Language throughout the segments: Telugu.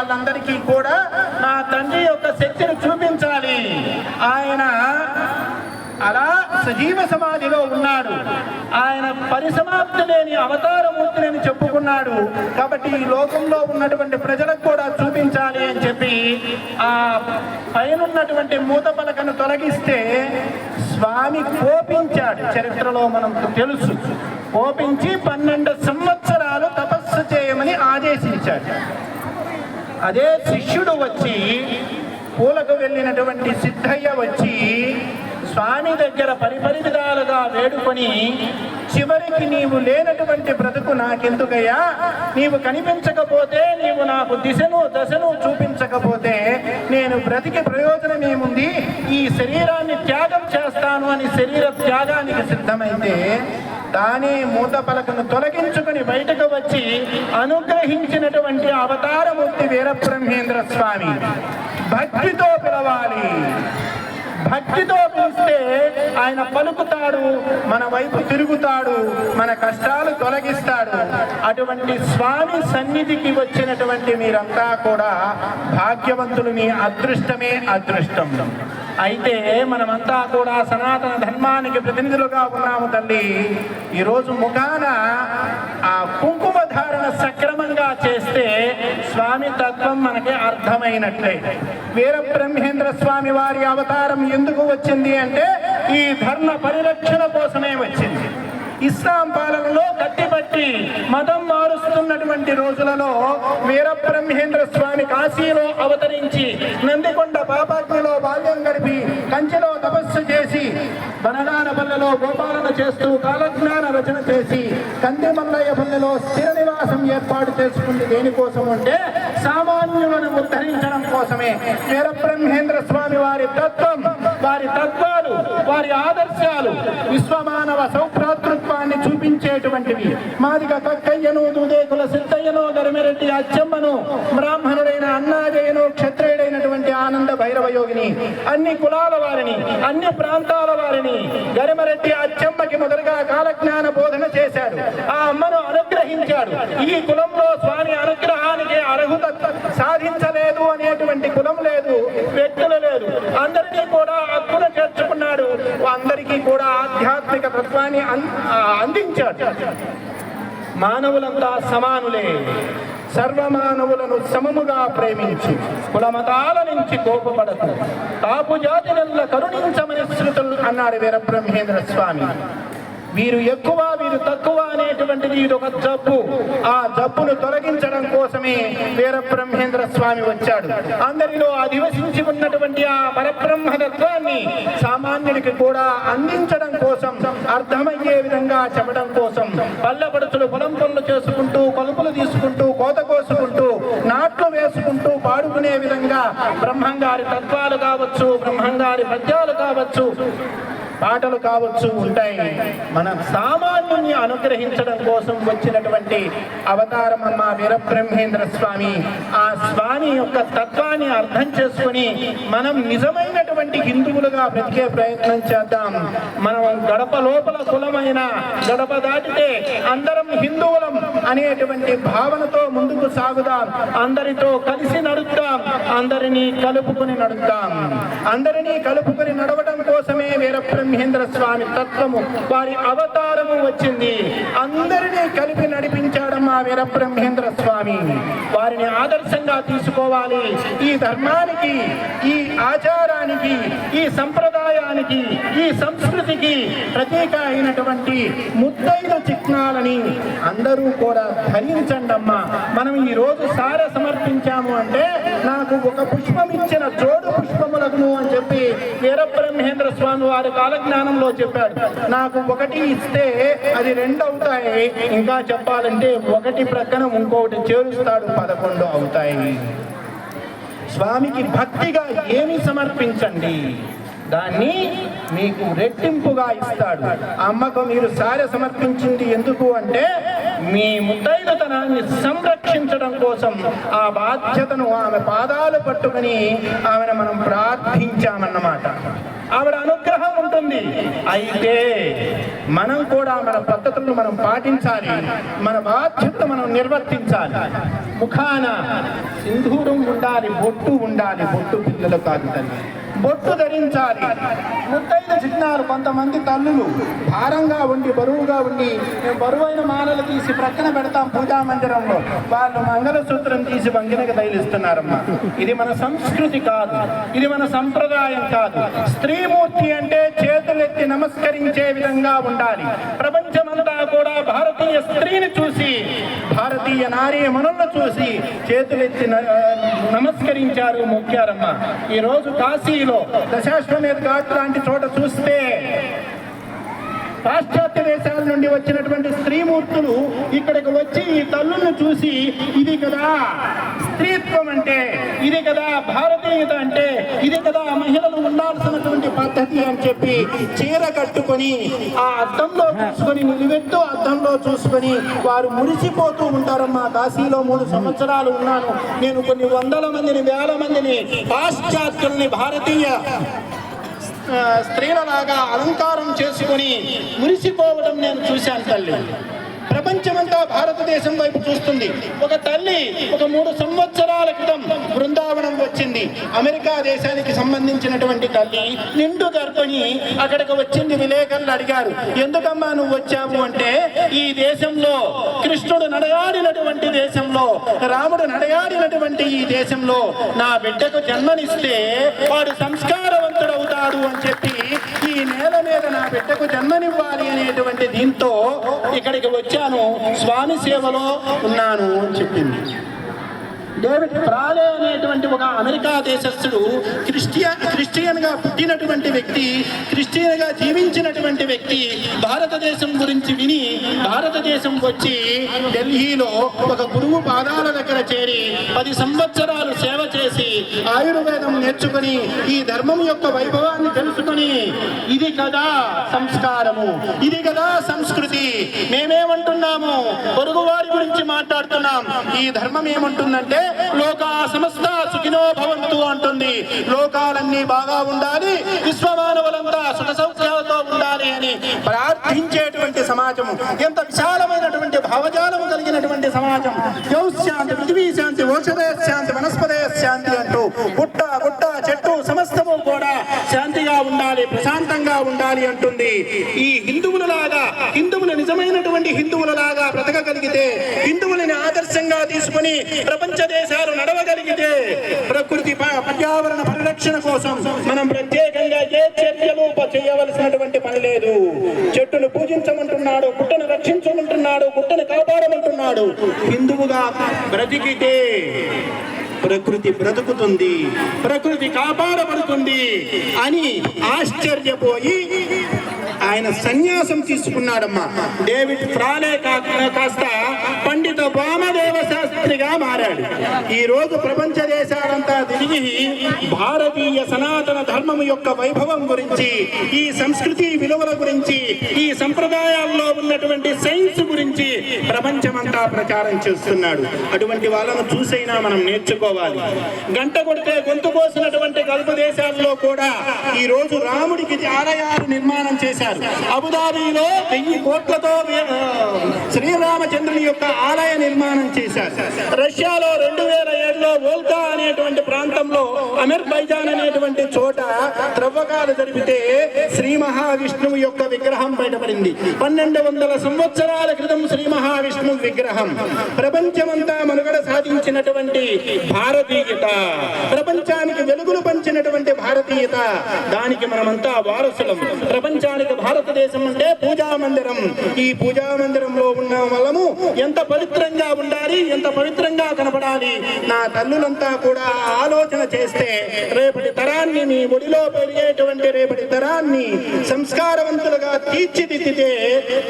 వాళ్ళందరికీ కూడా నా తండ్రి యొక్క శక్తిని చూపించాలి. ఆయన అలా సజీవ సమాధిలో ఉన్నాడు. ఆయన పరిసమాప్తి లేని అవతారమూర్తి నేను చెప్పుకున్నాడు. కాబట్టి ఈ లోకంలో ఉన్నటువంటి ప్రజలకు కూడా చూపించాలి అని చెప్పి ఆ పైనున్నటువంటి మూత పలకను తొలగిస్తే స్వామి కోపించాడు. చరిత్రలో మనం తెలుసు. కోపించి పన్నెండు సంవత్సరాలు తపస్సు చేయమని ఆదేశించాడు. అదే శిష్యుడు వచ్చి పూలకు వెళ్ళినటువంటి సిద్ధయ్య వచ్చి స్వామి దగ్గర పరిపరి విధాలుగా వేడుకొని చివరికి నీవు లేనటువంటి బ్రతుకు నాకెందుకయ్యా? నీవు కనిపించకపోతే నీవు నాకు దిశను దశను చూపించకపోతే నేను బ్రతికి ప్రయోజనం ఏముంది? ఈ శరీరాన్ని త్యాగం చేస్తాను అని శరీర త్యాగానికి సిద్ధమైతే దాని మూత పలకను తొలగించుకుని బయటకు వచ్చి అనుగ్రహించినటువంటి అవతారమూర్తి వీరబ్రహ్మేంద్ర స్వామి. భక్తితో పిలవాలి. భక్తితో పిలిస్తే ఆయన పలుకుతాడు మన వైపు తిరుగుతాడు మన కష్టాలు తొలగిస్తాడు. అటువంటి స్వామి సన్నిధికి వచ్చినటువంటి మీరంతా కూడా భాగ్యవంతులు మీ అదృష్టమే అదృష్టం. అయితే మనమంతా కూడా సనాతన ధర్మానికి ప్రతినిధులుగా ఉన్నాము తల్లి. ఈరోజు ముఖాన ఆ కుంకుమ ధారణ సక్రమంగా చేస్తే స్వామి తత్వం మనకి అర్థమైనట్లే. వీర బ్రహ్మేంద్ర స్వామి వారి అవతారం ఎందుకు వచ్చింది అంటే ఈ ధర్మ పరిరక్షణ కోసమే వచ్చింది. ఇస్లాం పాలనలో కట్టిపట్టి మతం మారుస్తున్నటువంటి రోజులలో వీరబ్రహ్మేంద్ర స్వామి కాశీలో అవతరించి నందికొండ బాబా బాల్యం గడిపి కంచెలో తపస్సు చేసి బనగానపల్లెలో గోపాలన చేస్తూ కాలజ్ఞాన రచన చేసి కందిమల్లయ్య పల్లెలో స్థిర నివాసం ఏర్పాటు చేసుకుంది. దేనికోసం అంటే సామాన్యులను ఉద్ధరించడం కోసమే. వీరబ్రహ్మేంద్ర స్వామి వారి తత్వం. వారి తత్వాలు వారి ఆదర్శాలు విశ్వమానవ సౌభ్రాతృత్వాన్ని చూపించేటువంటివి. మాదిగ కక్కయ్యను దూదేకుల సిద్ధయ్యను ధర్మిరెడ్డి అచ్చమ్మను బ్రాహ్మణుడైన అన్నాజయ్యను క్షత్రియుడైనటువంటి ఆనంద భైరవ యోగిని అన్ని కులాల వారిని అన్ని ప్రాంతాల వారిని గరిమరెడ్డి అచ్చమ్మకి మొదలుగా కాలజ్ఞాన బోధన చేశాడు. ఆ అమ్మను అనుగ్రహించాడు. ఈ కులంలో స్వామి అనుగ్రహానికి అర్హత సాధించలేదు అనేటువంటి కులం లేదు. వ్యక్తులు లేదు అందరినీ కూడా హక్కున చేర్చుకున్నాడు. అందరికీ కూడా ఆధ్యాత్మిక తత్వాన్ని అందించాడు. మానవులంతా సమానులే. సర్వమానవులను సమముగా ప్రేమించి కులమతాల నుంచి కోపపడకు. తాపు జాతి నెల్ల కరుణించమని శృతులు అన్నాడు వీరబ్రహ్మేంద్ర స్వామి. వీరు ఎక్కువ వీరు తక్కువ అనేటువంటిది ఇది ఒక జబ్బు. ఆ జబ్బును తొలగించడం కోసమే వీరబ్రహ్మేంద్ర స్వామి వచ్చాడు. అందరిలో అధివసించి ఉన్నటువంటి ఆ పరబ్రహ్మతత్వాన్ని సామాన్యుడికి కూడా అందించడం కోసం అర్థమయ్యే విధంగా చెప్పడం కోసం పల్లెపడుచులు పొలం పనులు చేసుకుంటూ కొలుపులు తీసుకుంటూ కోత కోసుకుంటూ నాట్లు వేసుకుంటూ పాడుకునే విధంగా బ్రహ్మంగారి తత్వాలు కావచ్చు బ్రహ్మంగారి పద్యాలు కావచ్చు పాటలు కావచ్చు ఉంటాయి. మన సామాన్యుని అనుగ్రహించడం కోసం వచ్చినటువంటి అవతారం అమ్మ వీరబ్రహ్మేంద్ర స్వామి. ఆ స్వామి యొక్క తత్వాన్ని అర్థం చేసుకుని మనం నిజమైనటువంటి హిందువులుగా బ్రతికే ప్రయత్నం చేద్దాం. మనం గడప లోపల కులమైన గడప దాటితే అందరం హిందువులం అనేటువంటి భావనతో ముందుకు సాగుదాం. అందరితో కలిసి నడుద్దాం. అందరినీ కలుపుకుని నడుద్దాం. అందరినీ కలుపుకుని నడవడం కోసమే వీరబ్రహ్మేంద్ర స్వామి తత్వము వారి అవతారము వచ్చింది. అందరినీ కలిపి నడిపించాడమ్మా వీరబ్రహ్మేంద్ర స్వామి. వారిని ఆదర్శంగా తీసుకోవాలి. ఈ ధర్మానికి ఈ ఆచారానికి ఈ సంప్రదాయానికి ఈ సంస్కృతికి ప్రతీక అయినటువంటి ముద్దైన చిహ్నాలని అందరూ కూడా ధరించండమ్మా. మనం ఈ రోజు సార సమర్పించాము అంటే నాకు ఒక పుష్పం ఇచ్చిన జోడు పుష్పములకు అని చెప్పి వీరబ్రహ్మేంద్ర స్వామి వారి జ్ఞానంలో చెప్పాడు. నాకు ఒకటి ఇస్తే అది రెండు అవుతాయి. ఇంకా చెప్పాలంటే ఒకటి ప్రక్కన ఇంకొకటి చేరుస్తాడు పదకొండు అవుతాయి. స్వామికి భక్తిగా ఏమి సమర్పించండి? దాన్ని మీకు రెట్టింపుగా ఇస్తాడు. అమ్మకు మీరు సారె సమర్పించింది ఎందుకు అంటే మీ ముత్తైదతనాన్ని సంరక్షించడం కోసం ఆ బాధ్యతను ఆమె పాదాలు పట్టుకుని ఆమెను మనం ప్రార్థించామన్నమాట. ఆవిడ అనుగ్రహం ఉంటుంది అయితే మనం కూడా మన పద్ధతులను మనం పాటించాలి. మన బాధ్యత మనం నిర్వర్తించాలి. ముఖాన సింధూరం ఉండాలి బొట్టు ఉండాలి. బొట్టు పిల్లలు కాదు తల్లి. బొట్టు ధరించాలి. ముత్తైదు చిన్నారు కొంతమంది తల్లులు భారంగా ఉండి బరువుగా ఉండి మేము బరువైన మాలలు తీసి ప్రక్కన పెడతాం పూజా మందిరంలో. వాళ్ళు మంగళసూత్రం తీసి వంగినకి తైలిస్తున్నారమ్మా ఇది మన సంస్కృతి కాదు ఇది మన సంప్రదాయం కాదు. స్త్రీమూర్తి అంటే చేతులెత్తి నమస్కరించే విధంగా ఉండాలి. ప్రపంచమంతా కూడా భారతీయ స్త్రీని చూసి నారీ మనల్ని చూసి చేతులెత్తి న- నమస్కరించారు ముఖ్యారమ్మ. ఈరోజు కాశీలో దశాశ్వమేధ ఘాట్ లాంటి చోట చూస్తే పాశ్చాత్య దేశాల నుండి వచ్చినటువంటి స్త్రీమూర్తులు ఇక్కడికి వచ్చి ఈ తల్లులను చూసి ఇది కదా స్త్రీత్వం అంటే ఇది కదా భారతీయత అంటే ఇది కదా మహిళలు ఉండాల్సినటువంటి పద్ధతి అని చెప్పి చీర కట్టుకొని ఆ అద్దంలో చూసుకొని నిలువెత్తు అద్దంలో చూసుకొని వారు మురిసిపోతూ ఉంటారమ్మా. కాశీలో మూడు సంవత్సరాలు ఉన్నాను. నేను కొన్ని వందల మందిని వేల మందిని పాశ్చాత్యుల్ని భారతీయ స్త్రీలలాగా అలంకారం చేసుకొని మురిసిపోవడం నేను చూశాను తల్లి. ప్రపంచమంతా భారతదేశం వైపు చూస్తుంది. ఒక తల్లి ఒక మూడు సంవత్సరాల క్రితం బృందావనం వచ్చింది. అమెరికా దేశానికి సంబంధించినటువంటి తల్లి నిండు గర్భిణి అక్కడికి వచ్చింది విలేకరులు అడిగారు. ఎందుకమ్మా నువ్వు వచ్చావు? అంటే ఈ దేశంలో కృష్ణుడు నడయాడినటువంటి దేశంలో రాముడు నడయాడినటువంటి ఈ దేశంలో నా బిడ్డకు జన్మనిస్తే వాడు సంస్కారవంతుడవుతాడు అని చెప్పి ఈ నేల మీద నా బిడ్డకు జన్మనివ్వాలి అనేటువంటి దీంతో ఇక్కడికి వచ్చాను. స్వామి సేవలో ఉన్నాను అని చెప్పింది. డేవిడ్ ప్రాలే అనేటువంటి ఒక అమెరికా దేశస్థుడు క్రిస్టియన్ క్రిస్టియన్గా పుట్టినటువంటి వ్యక్తి క్రిస్టియన్గా జీవించినటువంటి వ్యక్తి భారతదేశం గురించి విని భారతదేశం వచ్చి ఢిల్లీలో ఒక గురువు పాదాల దగ్గర చేరి పది సంవత్సరాలు సేవ చేసి ఆయుర్వేదం నేర్చుకుని ఈ ధర్మం యొక్క వైభవాన్ని తెలుసుకుని ఇది కదా సంస్కారము ఇది కదా సంస్కృతి మేమేమంటున్నాము పొరుగు వారి గురించి మాట్లాడుతున్నాం. ఈ ధర్మం ఏమంటుందంటే లోక సమస్త సుఖినో భవంతు అంటుంది. లోకాలన్నీ బాగా ఉండాలి విశ్వమానవులంతా సుఖ సౌఖ్యాలతో ఉండాలి అని ప్రార్థించేటువంటి సమాజం ఎంత విశాలమైనటువంటి భావజాలము కలిగినటువంటి సమాజం. శాంతి పృథివీ శాంతి ఓషధే శాంతి వనస్పదే శాంతి అంటూ గుట్ట గుట్ట చెట్టు సమస్తము కూడా శాంతిగా ఉండాలి ప్రశాంతంగా ఉండాలి అంటుంది. ఈ హిందువులలాగా హిందువులు నిజమైనటువంటి హిందువులలాగా బ్రతకగలిగితే హిందువులని తీసుకుని ప్రపంచ దేశాలు నడవగలిగితే ప్రకృతి పర్యావరణ పరిరక్షణ కోసం మనం ప్రత్యేకంగా ఏ చర్యలు చేయవలసినటువంటి పని లేదు. చెట్టును పూజించమంటున్నాడు గుట్టను రక్షించమంటున్నాడు గుట్టను కాపాడమంటున్నాడు. హిందువుగా బ్రతికితే ప్రకృతి బ్రతుకుతుంది ప్రకృతి కాపాడబడుతుంది అని ఆశ్చర్యపోయి ఆయన సన్యాసం తీసుకున్నాడమ్మా. డేవిడ్ ఫ్రాలే కా- కాస్త పండిత వామదేవ శాస్త్రిగా మారాడు. ఈ రోజు ప్రపంచ దేశాలంతా తిరిగి భారతీయ సనాతన ధర్మం యొక్క వైభవం గురించి ఈ సంస్కృతి విలువల గురించి ఈ సంప్రదాయాల్లో ఉన్నటువంటి సైన్స్ గురించి ప్రపంచమంతా ప్రచారం చేస్తున్నాడు. అటువంటి వాళ్ళను చూసైనా మనం నేర్చుకోవాలి. గంట కొడితే గొంతు కోసినటువంటి గల్ఫ్ దేశాల్లో కూడా ఈ రోజు రాముడికి ఆలయాలు నిర్మాణం చేశారు. అబుదాబీలో వెయ్యి కోట్లతో శ్రీరామచంద్రుని యొక్క ఆలయ నిర్మాణం చేశారు. రష్యాలో రెండు అమెర్బైజాన్ బైజాన్ అనేటువంటి చోట త్రవ్వకాలు జరిపితే శ్రీ మహావిష్ణువు యొక్క విగ్రహం బయటపడింది. పన్నెండు వందల సంవత్సరాల క్రితం శ్రీ మహావిష్ణువు విగ్రహం. ప్రపంచమంతా మనుగడ సాధించినటువంటి భారతీయత. ప్రపంచానికి వెలుగులు పంచినటువంటి భారతీయత. దానికి మనమంతా వారసులం. ప్రపంచానికి భారతదేశం అంటే పూజా మందిరం. ఈ పూజా మందిరంలో ఉన్న వలము ఎంత పవిత్రంగా ఉండాలి ఎంత పవిత్రంగా కనపడాలి నా తల్లులంతా కూడా ఆలోచన చేస్తే రేపటి తరాన్ని మీ ఒడిలో పెరిగేటువంటి రేపటి తరాన్ని సంస్కారవంతులుగా తీర్చిదిద్దితే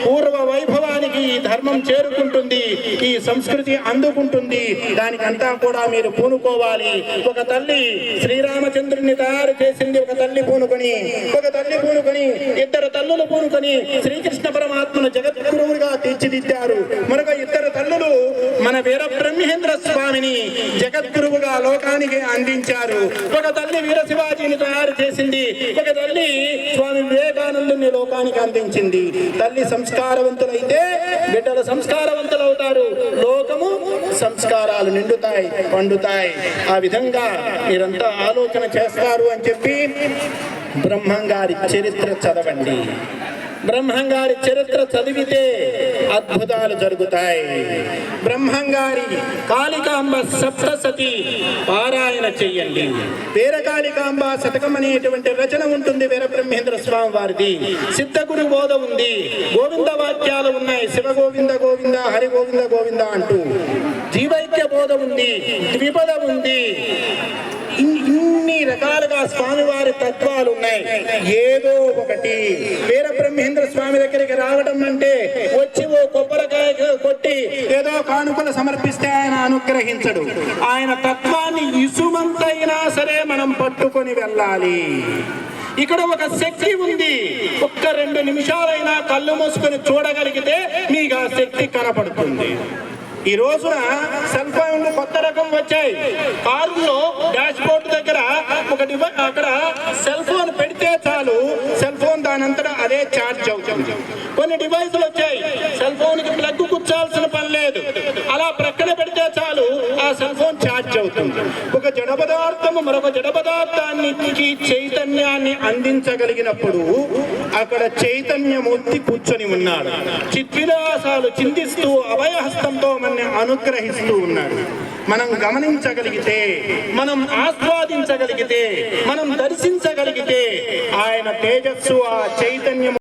పూర్వ వైభవానికి ఈ ధర్మం చేరుకుంటుంది ఈ సంస్కృతి అందుకుంటుంది. దానికంతా కూడా మీరు పూనుకోవాలి. ఒక తల్లి శ్రీరామచంద్రుని తయారు చేసింది ఒక తల్లి పూనుకొని ఒక తల్లి పూనుకొని ఇద్దరు తల్లులు పూనుకొని శ్రీకృష్ణ పరమాత్మను జగద్గురువుగా తీర్చిదిద్దారు. మరొక ఇద్దరు తల్లులు మన వీర బ్రహ్మేంద్ర స్వామిని జగద్గురువుగా లోకానికి అందించారు. ఒక తల్లి వీర శివాజీని తయారు చేసింది. ఒక తల్లి స్వామి వివేకానందుని లోకానికి అందించింది. తల్లి సంస్కారవంతులైతే బిడ్డలు సంస్కారవంతులు అవుతారు లోకము సంస్కారాలు నిండుతాయి పండుతాయి. ఆ విధంగా మీరంతా ఆలోచన చేస్తారు అని చెప్పి బ్రహ్మంగారి చరిత్ర చదవండి. బ్రహ్మంగారి చరిత్ర చదివితే అద్భుతాలు జరుగుతాయి. బ్రహ్మంగారి కాళికాంబ సప్తసతి పారాయణ చెయ్యండి వీరకాళికాంబ శతకం అనేటువంటి రచన ఉంటుంది వీరబ్రహ్మేంద్ర స్వామి వారిది. సిద్ధగురు బోధ ఉంది. గోవింద వాక్యాలు ఉన్నాయి. శివ గోవింద గోవింద హరి గోవింద గోవింద అంటూ. జీవైక్య బోధ ఉంది. ద్విపద ఉంది. రకాలుగా స్వామివారి తత్వాలు ఉన్నాయి. ఏదో ఒకటి. వీర బ్రహ్మేంద్ర స్వామి దగ్గరికి రావడం అంటే వచ్చి ఓ కొబ్బరికాయ కొట్టి ఏదో కానుకలు సమర్పిస్తే ఆయన అనుగ్రహించడు. ఆయన తత్వాన్ని ఇసుమంతైనా సరే మనం పట్టుకొని వెళ్ళాలి. ఇక్కడ ఒక శక్తి ఉంది. ఒక్క రెండు నిమిషాలైనా కళ్ళు మూసుకొని చూడగలిగితే మీకు ఆ శక్తి కనపడుతుంది. ఈ రోజున సెల్ ఫోన్లు కొత్త రకం వచ్చాయి. కారులో డాష్ బోర్డ్ దగ్గర ఒక డివై అక్కడ సెల్ ఫోన్ పెడితే చాలు సెల్ ఫోన్ దానంతటా అదే ఛార్జ్ అవుతుంది. కొన్ని డివైసులు వచ్చాయి. సెల్ ఫోన్కి ప్లగ్ కుచ్చాల్సిన పని లేదు. అలా ప్రక్కన పెడితే చాలు ఆ సెల్ ఫోన్ ఛార్జ్ అవుతుంది ఒక జడ పదార్థము మరొక జడ పదార్థానికి చైతన్యాన్ని అందించగలిగినప్పుడు అక్కడ చైతన్యమూర్తి కూర్చొని ఉన్నాడు. చిత్విలాసాలు చిందిస్తూ అభయహస్తంతో మన అనుగ్రహిస్తూ ఉన్నాడు. మనం గమనించగలిగితే మనం ఆస్వాదించగలిగితే మనం దర్శించగలిగితే ఆయన తేజస్సు ఆ చైతన్యం